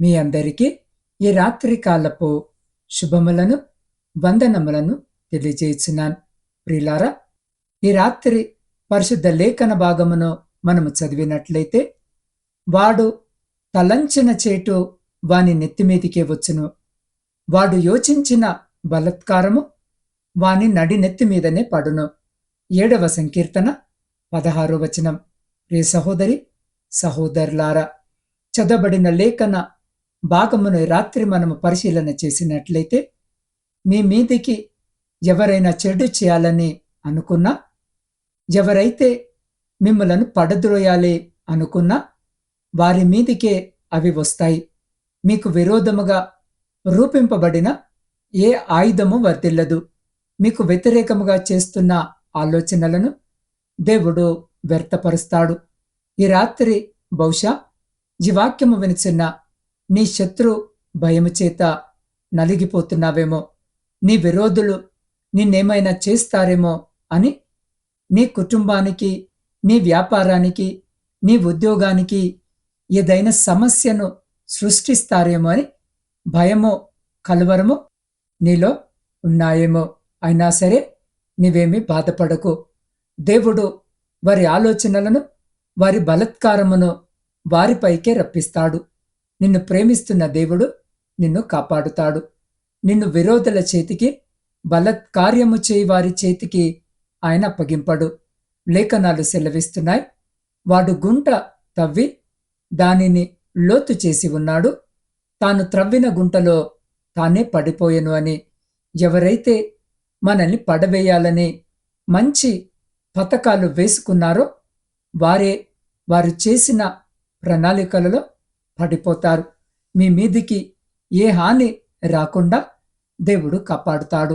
మీ అందరికీ ఈ రాత్రి కాలపు శుభములను వందనములను తెలియజేస్తున్నాను ప్రిలారా ఈ రాత్రి పరిశుద్ధ లేఖన భాగమును మనము చదివినట్లయితే వాడు తలంచిన చేటు వాని నెత్తిమీదికే వచ్చును. వాడు యోచించిన బలత్కారము వాని నడి నెత్తి మీదనే పడును. ఏడవ సంకీర్తన పదహారో వచనం. రే సహోదరి సహోదరులారా చదబడిన లేఖన భాగమును రాత్రి మనము పరిశీలన చేసినట్లయితే మీ మీదికి ఎవరైనా చెడు చేయాలని అనుకున్నా ఎవరైతే మిమ్మలను పడద్రోయాలి అనుకున్నా వారి మీదికే అవి వస్తాయి. మీకు విరోధముగా రూపింపబడిన ఏ ఆయుధము వర్తిల్లదు. మీకు వ్యతిరేకముగా చేస్తున్న ఆలోచనలను దేవుడు వ్యర్థపరుస్తాడు. ఈ రాత్రి బహుశా ఈ వాక్యము వినిచిన నీ శత్రు భయము చేత నలిగిపోతున్నావేమో? నీ విరోధులు నిన్నేమైనా చేస్తారేమో అని నీ కుటుంబానికి నీ వ్యాపారానికి నీ ఉద్యోగానికి ఏదైనా సమస్యను సృష్టిస్తారేమో అని భయమో కలవరము నీలో ఉన్నాయేమో. అయినా సరే నీవేమీ బాధపడకు. దేవుడు వారి ఆలోచనలను వారి బలత్కారమును వారిపైకే రప్పిస్తాడు. నిన్ను ప్రేమిస్తున్న దేవుడు నిన్ను కాపాడుతాడు. నిన్ను విరోధుల చేతికి బలత్కార్యము చేయి వారి చేతికి ఆయన అప్పగింపడు లేఖనాలు సెలవిస్తున్నాయి. వాడు గుంట తవ్వి దానిని లోతు చేసి ఉన్నాడు. తాను త్రవ్విన గుంటలో తానే పడిపోయెను అని. ఎవరైతే మనల్ని పడవేయాలని మంచి పథకాలు వేసుకున్నారో వారే వారు చేసిన ప్రణాళికలలో పడిపోతారు. మీ మీదికి ఏ హాని రాకుండా దేవుడు కాపాడుతాడు.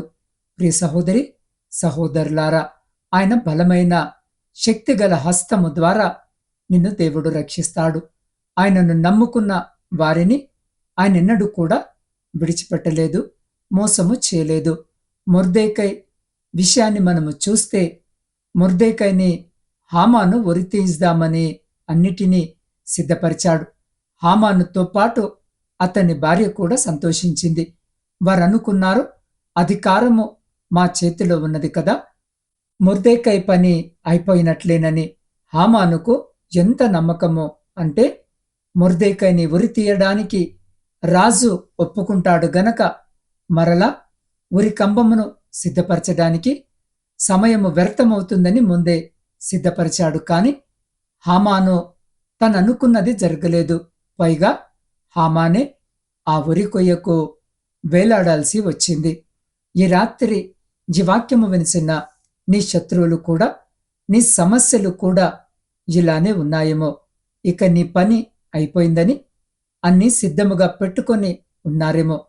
ప్రియ సహోదరి సహోదరులారా ఆయన బలమైన శక్తిగల హస్తము ద్వారా నిన్ను దేవుడు రక్షిస్తాడు. ఆయనను నమ్ముకున్న వారిని ఆయన ఎన్నడూ కూడా విడిచిపెట్టలేదు మోసము చేయలేదు. ముర్దేకై విషయాన్ని మనము చూస్తే ముర్దేకైని హామాను ఉరితీయిద్దామని అన్నిటినీ సిద్ధపరిచాడు. హామానుతో పాటు అతని భార్య కూడా సంతోషించింది. వారనుకున్నారు అధికారము మా చేతిలో ఉన్నది కదా ముర్దేకై పని అయిపోయినట్లేనని హామానుకు ఎంత నమ్మకమో అంటే ముర్దేకైని ఉరి తీయడానికి రాజు ఒప్పుకుంటాడు గనక మరలా ఉరి కంబమును సిద్ధపరచడానికి సమయము వ్యర్థమవుతుందని ముందే సిద్ధపరిచాడు. కాని హామాను తననుకున్నది జరగలేదు. పైగా హామానే ఆ ఉరి కొయ్యకు వేలాడాల్సి వచ్చింది. ఈ రాత్రి జీవాక్యము వినిసిన నీ శత్రువులు కూడా నీ సమస్యలు కూడా ఇలానే ఉన్నాయేమో. ఇక నీ పని అయిపోయిందని అన్నీ సిద్ధముగా పెట్టుకొని ఉన్నారేమో.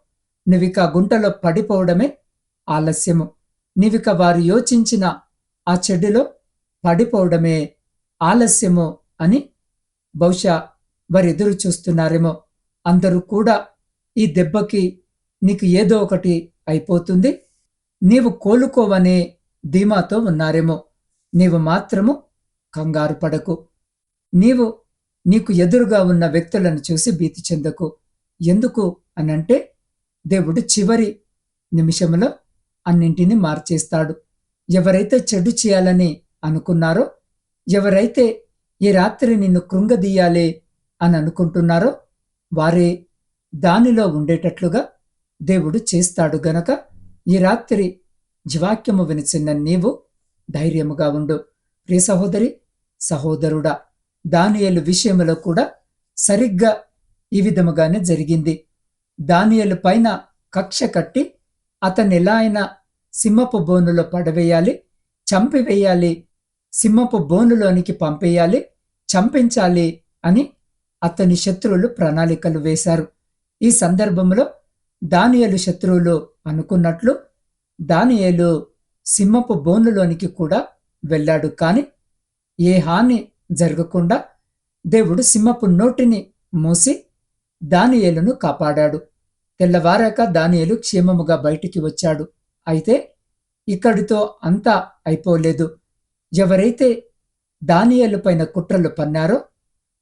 నువ్విక గుంటలో పడిపోవడమే ఆలస్యము. నీవిక వారు యోచించిన ఆ చెడులో పడిపోవడమే ఆలస్యము అని బహుశా వారెదురు చూస్తున్నారేమో. అందరూ కూడా ఈ దెబ్బకి నీకు ఏదో ఒకటి అయిపోతుంది. నీవు కోలుకోవనే ధీమాతో ఉన్నారేమో. నీవు మాత్రము కంగారు పడకు. నీవు నీకు ఎదురుగా ఉన్న వ్యక్తులను చూసి భీతి చెందకు. ఎందుకు అనంటే దేవుడు చివరి నిమిషంలో అన్నింటినీ మార్చేస్తాడు. ఎవరైతే చెడు చేయాలని అనుకున్నారో ఎవరైతే ఈ రాత్రి నిన్ను కృంగదీయాలి అని అనుకుంటున్నారో వారే దానిలో ఉండేటట్లుగా దేవుడు చేస్తాడు గనక ఈ రాత్రి జీవాక్యము వినిచిన్న నీవు ధైర్యముగా ఉండు. ప్రియ సహోదరి సహోదరుడా దానియలు విషయంలో కూడా సరిగ్గా ఈ విధముగానే జరిగింది. దానియలు పైన కక్ష కట్టి అతన్ని ఎలా అయినా సింహపు బోనులో పడవేయాలి చంపివేయాలి సింహపు బోనులోనికి పంపేయాలి చంపించాలి అని అతని శత్రువులు ప్రణాళికలు వేశారు. ఈ సందర్భంలో దానియలు శత్రువులు అనుకున్నట్లు దానియలు సింహపు బోనులోనికి కూడా వెళ్ళాడు. కాని ఏ హాని జరగకుండా దేవుడు సింహపు నోటిని మూసి దానియేలును కాపాడాడు. తెల్లవారాక దానియేలు క్షేమముగా బయటికి వచ్చాడు. అయితే ఇక్కడితో అంతా అయిపోలేదు. ఎవరైతే దానియేలు పైన కుట్రలు పన్నారో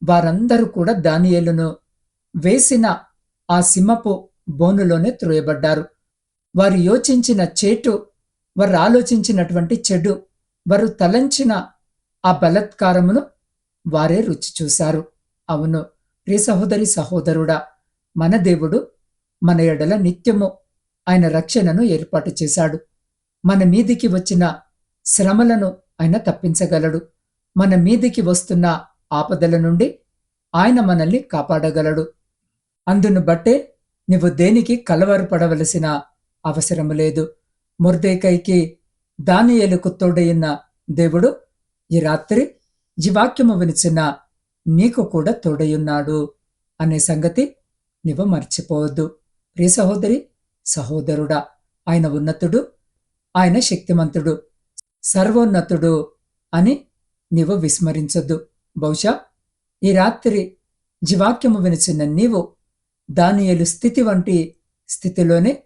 వారందరూ కూడా దానియేలును వేసిన ఆ సింహపు బోనులోనే త్రోయబడ్డారు. వారు యోచించిన చేటు వారు ఆలోచించినటువంటి చెడు వారు తలంచిన ఆ బలత్కారమును వారే రుచి చూశారు. అవును ప్రియ సహోదరి సహోదరుడా మన దేవుడు మన ఎడల నిత్యము ఆయన రక్షణను ఏర్పాటు చేశాడు. మన మీదికి వచ్చిన శ్రమలను ఆయన తప్పించగలడు. మన మీదికి వస్తున్న ఆపదల నుండి ఆయన మనల్ని కాపాడగలడు. అందును బట్టే నువ్వు దేనికి కలవరపడవలసిన అవసరము లేదు. ముర్దేకైకి దానియలకు తోడైన దేవుడు ఈ రాత్రి జీవాక్యము వినిచిన నీకు కూడా తోడయున్నాడు అనే సంగతి నువ్వు మర్చిపోవద్దు. ప్రియ సహోదరి సహోదరుడా ఆయన ఉన్నతుడు ఆయన శక్తిమంతుడు సర్వోన్నతుడు అని నీవు విస్మరించొద్దు. బహుశా ఈ రాత్రి జీవాక్యము వినిచిన నీవు దానియలు స్థితి వంటి స్థితిలోనే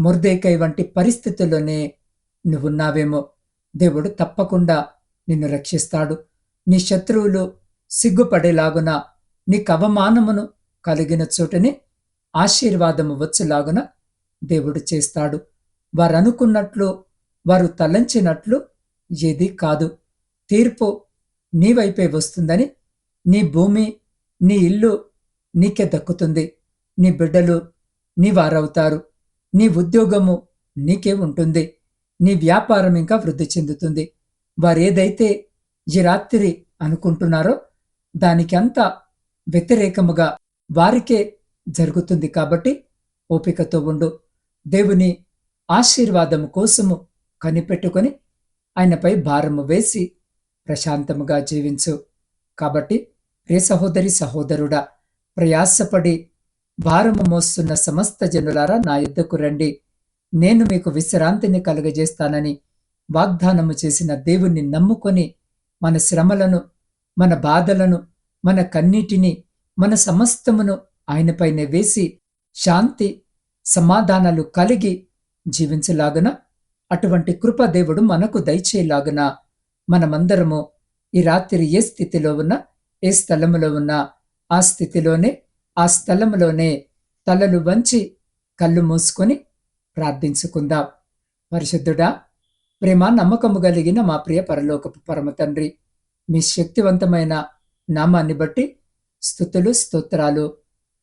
ముర్దేకై వంటి పరిస్థితుల్లోనే నువ్వున్నావేమో. దేవుడు తప్పకుండా నిన్ను రక్షిస్తాడు. నీ శత్రువులు సిగ్గుపడేలాగున నీకు అవమానమును కలిగిన చోటనే ఆశీర్వాదము వచ్చేలాగున దేవుడు చేస్తాడు. వారు అనుకున్నట్లు వారు తలంచినట్లు ఏది కాదు. తీర్పు నీ వైపే వస్తుందని నీ భూమి నీ ఇల్లు నీకే దక్కుతుంది. నీ బిడ్డలు నీ వారవుతారు. నీ ఉద్యోగము నీకే ఉంటుంది. నీ వ్యాపారం ఇంకా వృద్ధి చెందుతుంది. వారేదైతే ఈ రాత్రి అనుకుంటున్నారో దానికి అంతా వ్యతిరేకముగా వారికే జరుగుతుంది కాబట్టి ఓపికతో ఉండు. దేవుని ఆశీర్వాదము కోసము కనిపెట్టుకొని ఆయనపై భారము వేసి ప్రశాంతముగా జీవించు. కాబట్టి ప్రియ సహోదరి సహోదరుడా ప్రయాసపడి భారము మోస్తున్న సమస్త జనులారా నా యుద్ధకు రండి. నేను మీకు విశ్రాంతిని కలుగజేస్తానని వాగ్దానము చేసిన దేవుణ్ణి నమ్ముకొని మన శ్రమలను మన బాధలను మన కన్నీటిని మన సమస్తమును ఆయనపైనే వేసి శాంతి సమాధానాలు కలిగి జీవించలాగున అటువంటి కృపదేవుడు మనకు దయచేలాగున మనమందరము ఈ రాత్రి ఏ స్థితిలో ఉన్నా ఏ స్థలములో ఉన్నా ఆ స్థితిలోనే ఆ స్థలములోనే తలలు వంచి కళ్ళు మూసుకొని ప్రార్థించుకుందాం. పరిశుద్ధుడా ప్రేమ నమ్మకము కలిగిన మా ప్రియ పరలోకపు పరమ తండ్రి మీ శక్తివంతమైన నామాన్ని బట్టి స్థుతులు స్తోత్రాలు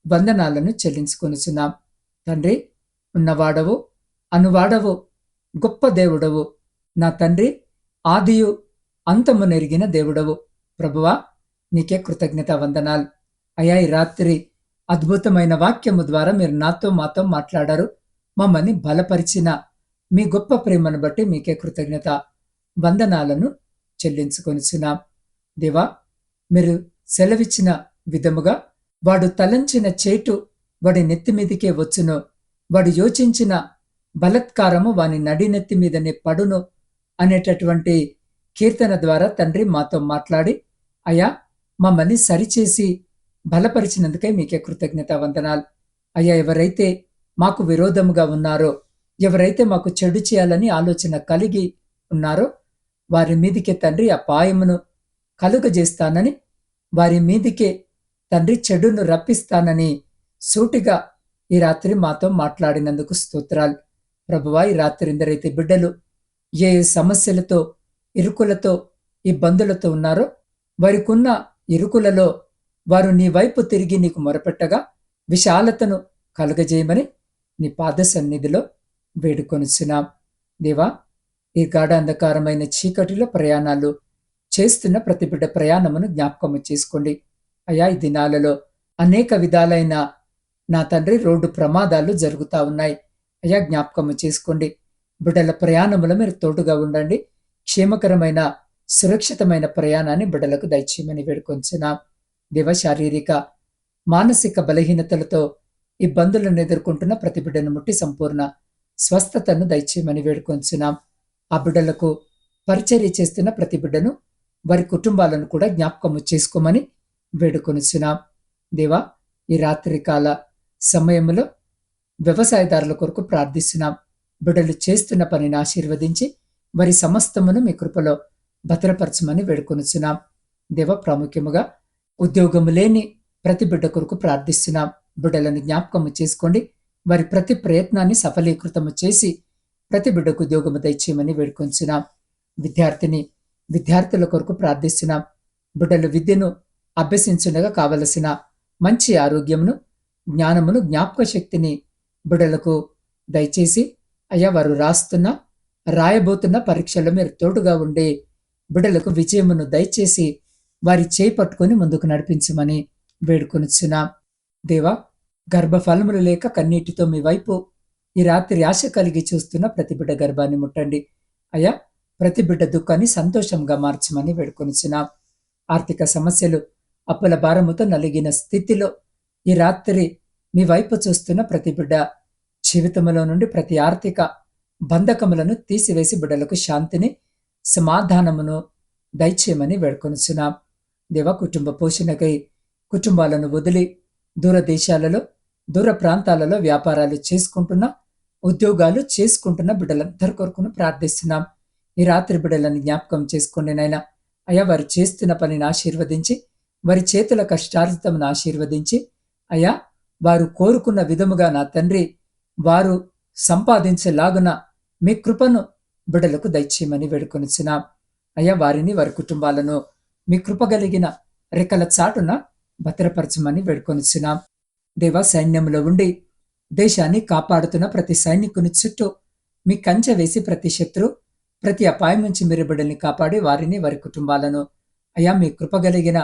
వందనాలను చెల్లించుకొనుచున్నాం. తండ్రి ఉన్నవాడవు అనువాడవు గొప్ప దేవుడవు. నా తండ్రి ఆదియు అంతము నెరిగిన దేవుడవు. ప్రభువా నీకే కృతజ్ఞత వందనాలు. అయా ఈ రాత్రి అద్భుతమైన వాక్యము ద్వారా మీరు నాతో మాతో మాట్లాడారు. మమ్మల్ని బలపరిచిన మీ గొప్ప ప్రేమను బట్టి మీకే కృతజ్ఞత వందనాలను చెల్లించుకొనిచున్నాం. దేవా మీరు సెలవిచ్చిన విధముగా వాడు తలంచిన చేటు వాడి నెత్తి మీదికే వచ్చును. వాడు యోచించిన బలత్కారము వాని నడినెత్తి మీదనే పడును అనేటటువంటి కీర్తన ద్వారా తండ్రి మాతో మాట్లాడి అయా మమ్మల్ని సరిచేసి బలపరిచినందుకే మీకే కృతజ్ఞత వందనాలు. అయ్యా ఎవరైతే మాకు విరోధముగా ఉన్నారో ఎవరైతే మాకు చెడు చేయాలని ఆలోచన కలిగి ఉన్నారో వారి మీదికే తండ్రి అపాయమును కలుగజేస్తానని వారి మీదికే తండ్రి చెడును రప్పిస్తానని సూటిగా ఈ రాత్రి మాతో మాట్లాడినందుకు స్తోత్రాలు. ప్రభువా ఈ రాత్రి ఇందరైతే బిడ్డలు ఏ సమస్యలతో ఇరుకులతో ఇబ్బందులతో ఉన్నారో వారికున్న ఇరుకులలో వారు నీ వైపు తిరిగి నీకు మొరపెట్టగా విశాలతను కలుగజేయమని నీ పాద సన్నిధిలో వేడుకొనిచున్నాం. దేవా ఈ గాఢ అంధకారమైన చీకటిలో ప్రయాణాలు చేస్తున్న ప్రతి బిడ్డ ప్రయాణమును జ్ఞాపకము చేసుకోండి. అయా ఈ దినాలలో అనేక విధాలైన నా తండ్రి రోడ్డు ప్రమాదాలు జరుగుతా ఉన్నాయి. అయా జ్ఞాపకము చేసుకోండి. బిడ్డల ప్రయాణములో మీరు తోడుగా ఉండండి. క్షేమకరమైన సురక్షితమైన ప్రయాణాన్ని బిడ్డలకు దయచేయమని వేడుకొంచున్నాం. దివ శారీరక మానసిక బలహీనతలతో ఇబ్బందులను ఎదుర్కొంటున్న ప్రతి బిడ్డను ముట్టి సంపూర్ణ స్వస్థతను దయచేయమని వేడుకొంచున్నాం. ఆ బిడ్డలకు పరిచర్య చేస్తున్న ప్రతి బిడ్డను వారి కుటుంబాలను కూడా జ్ఞాపకము చేసుకోమని వేడుకొనిచున్నాం దేవా ఈ రాత్రికాల సమయంలో వ్యవసాయదారుల కొరకు ప్రార్థిస్తున్నాం. బిడ్డలు చేస్తున్న పనిని ఆశీర్వదించి వారి సమస్తమును మీ కృపలో భద్రపరచమని వేడుకొనుచున్నాం. దేవ ప్రాముఖ్యముగా ఉద్యోగము లేని ప్రతి బిడ్డ కొరకు ప్రార్థిస్తున్నాం. బిడ్డలను జ్ఞాపకము చేసుకోండి. వారి ప్రతి ప్రయత్నాన్ని సఫలీకృతము చేసి ప్రతి బిడ్డకు ఉద్యోగము దయచేయమని వేడుకొంచున్నాం. విద్యార్థిని విద్యార్థుల కొరకు ప్రార్థిస్తున్నాం. బిడ్డలు విద్యను అభ్యసించుండగా కావలసిన మంచి ఆరోగ్యమును జ్ఞానమును జ్ఞాపక శక్తిని బిడ్డలకు దయచేసి అయ్యా వారు రాస్తున్న రాయబోతున్న పరీక్షల్లో మీరు తోడుగా ఉండి బిడ్డలకు విజయమును దయచేసి వారి చేయి పట్టుకొని ముందుకు నడిపించమని వేడుకొనిచున్నాం. దేవా గర్భఫలములు లేక కన్నీటితో మీ వైపు ఈ రాత్రి ఆశ కలిగి చూస్తున్న ప్రతి బిడ్డ గర్భాన్ని ముట్టండి. అయ్యా ప్రతి బిడ్డ దుఃఖాన్ని సంతోషంగా మార్చమని వేడుకొనిచున్నాం. ఆర్థిక సమస్యలు అప్పుల భారముతో నలిగిన స్థితిలో ఈ రాత్రి మీ వైపు చూస్తున్న ప్రతి బిడ్డ జీవితంలో నుండి ప్రతి ఆర్థిక బంధకములను తీసివేసి బిడ్డలకు శాంతిని సమాధానమును దయచేయమని వేడుకొనుచున్నాం. దేవ కుటుంబ పోషణకై కుటుంబాలను వదిలి దూర దేశాలలో దూర ప్రాంతాలలో వ్యాపారాలు చేసుకుంటున్న ఉద్యోగాలు చేసుకుంటున్న బిడ్డలందరి కొరకును ప్రార్థిస్తున్నాం. ఈ రాత్రి బిడ్డలను జ్ఞాపకం చేసుకోండి నాయన. అయ్యా వారు చేస్తున్న పనిని ఆశీర్వదించి వారి చేతుల కష్టార్జితమును ఆశీర్వదించి అయ్యా వారు కోరుకున్న విధముగా నా తండ్రి వారు సంపాదించేలాగున మీ కృపను బిడలకు దయచేయమని వేడుకొనిచ్చినాం అయ్యా వారిని వారి కుటుంబాలను మీ కృప కలిగిన రెక్కల చాటున భద్రపరచమని వేడుకొనిచ్చినాం దేవ సైన్యంలో ఉండి దేశాన్ని కాపాడుతున్న ప్రతి సైనికుని చుట్టూ మీ కంచె వేసి ప్రతి శత్రు ప్రతి అపాయం నుంచి మీరు బిడ్డల్ని కాపాడి వారిని వారి కుటుంబాలను అయ్యా మీ కృప కలిగిన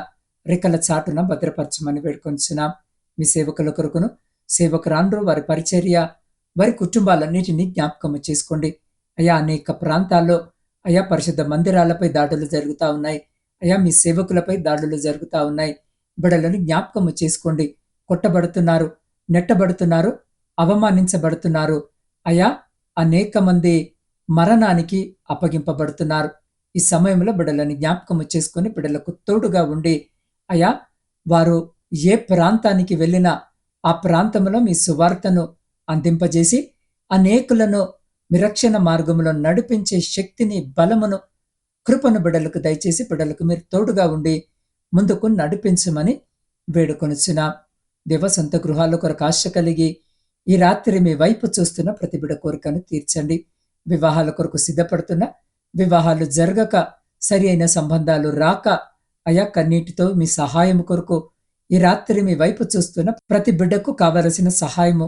రెక్కల చాటున భద్రపరచమని వేడుకొనిచ్చినాం మీ సేవకుల కొరకును సేవకురాండ్రు వారి పరిచర్య వారి కుటుంబాలన్నిటినీ జ్ఞాపకం చేసుకోండి. అయా అనేక ప్రాంతాల్లో అయా పరిశుద్ధ మందిరాలపై దాడులు జరుగుతూ ఉన్నాయి. అయా మీ సేవకులపై దాడులు జరుగుతూ ఉన్నాయి. బిడలను జ్ఞాపకం చేసుకోండి. కొట్టబడుతున్నారు నెట్టబడుతున్నారు అవమానించబడుతున్నారు. అయా అనేక మంది మరణానికి అప్పగింపబడుతున్నారు. ఈ సమయంలో బిడలని జ్ఞాపకం చేసుకొని బిడలకు తోడుగా ఉండి అయా వారు ఏ ప్రాంతానికి వెళ్ళినా ఆ ప్రాంతంలో మీ సువార్తను అందింపజేసి అనేకులను విరక్షణ మార్గంలో నడిపించే శక్తిని బలమును కృపను బిడలకు దయచేసి బిడలకు మీరు తోడుగా ఉండి ముందుకు నడిపించమని వేడుకొనిచ్చిన దేవ సొంత గృహాల కొరకు ఆశ కలిగి ఈ రాత్రి మీ వైపు చూస్తున్న ప్రతి బిడ కోరికను తీర్చండి. వివాహాల కొరకు సిద్ధపడుతున్న వివాహాలు జరగక సరి అయిన సంబంధాలు రాక అయా కన్నీటితో మీ సహాయం కొరకు ఈ రాత్రి మీ వైపు చూస్తున్న ప్రతి బిడ్డకు కావలసిన సహాయము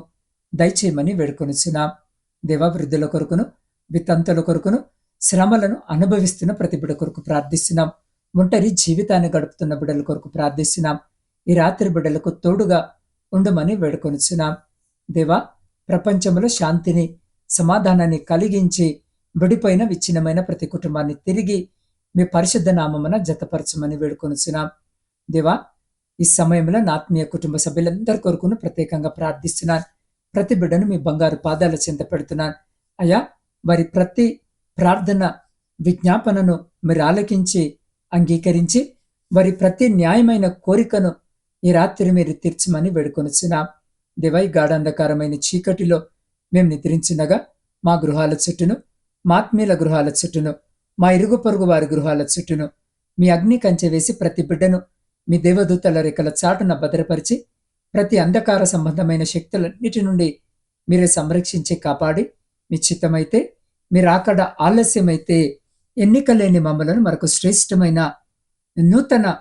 దయచేయమని వేడుకొనిచున్నాం దేవాభివృద్ధుల కొరకును వితంతుల కొరకును శ్రమలను అనుభవిస్తున్న ప్రతి బిడ్డ కొరకు ప్రార్థిస్తున్నాం. ఒంటరి జీవితాన్ని గడుపుతున్న బిడ్డల కొరకు ప్రార్థిస్తున్నాం. ఈ రాత్రి బిడ్డలకు తోడుగా ఉండమని వేడుకొనిచున్నాం. దేవా ప్రపంచంలో శాంతిని సమాధానాన్ని కలిగించి విడిపోయిన విచ్ఛిన్నమైన ప్రతి కుటుంబాన్ని తిరిగి మీ పరిశుద్ధ నామమున జతపరచమని వేడుకొనిచున్నాం. దేవా ఈ సమయంలో నా ఆత్మీయ కుటుంబ సభ్యులందరి కొరకును ప్రత్యేకంగా ప్రార్థిస్తున్నాను. ప్రతి బిడ్డను మీ బంగారు పాదాల చింత పెడుతున్నాను. అయ్యా వారి ప్రతి ప్రార్థన విజ్ఞాపనను మీరు ఆలకించి అంగీకరించి వారి ప్రతి న్యాయమైన కోరికను ఈ రాత్రి మీరు తీర్చమని వేడుకొనిచున్నాం. దివై గాఢాంధకారమైన చీకటిలో మేము నిద్రించినగా మా గృహాల చుట్టూను మాత్మీల గృహాల చుట్టూను మా ఇరుగు పొరుగు వారి గృహాల చుట్టూను మీ అగ్ని కంచె వేసి ప్రతి బిడ్డను మీ దేవదూతల రేఖల చాటున భద్రపరిచి ప్రతి అంధకార సంబంధమైన శక్తులన్నిటి నుండి మీరే సంరక్షించి కాపాడి నిశ్చితమైతే మీరు అక్కడ ఆలస్యమైతే ఎన్నికలేని మమ్మలను మరొక శ్రేష్టమైన నూతన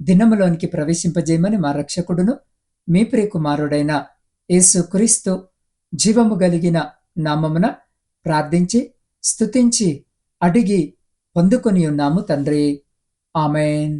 దినములోనికి ప్రవేశింపజేయమని మా రక్షకుడును మీ ప్రియకుమారుడైన యేసు క్రీస్తు జీవము కలిగిన నామమున ప్రార్థించి స్తుతించి అడిగి పొందుకొని ఉన్నాము తండ్రి. ఆమెన్.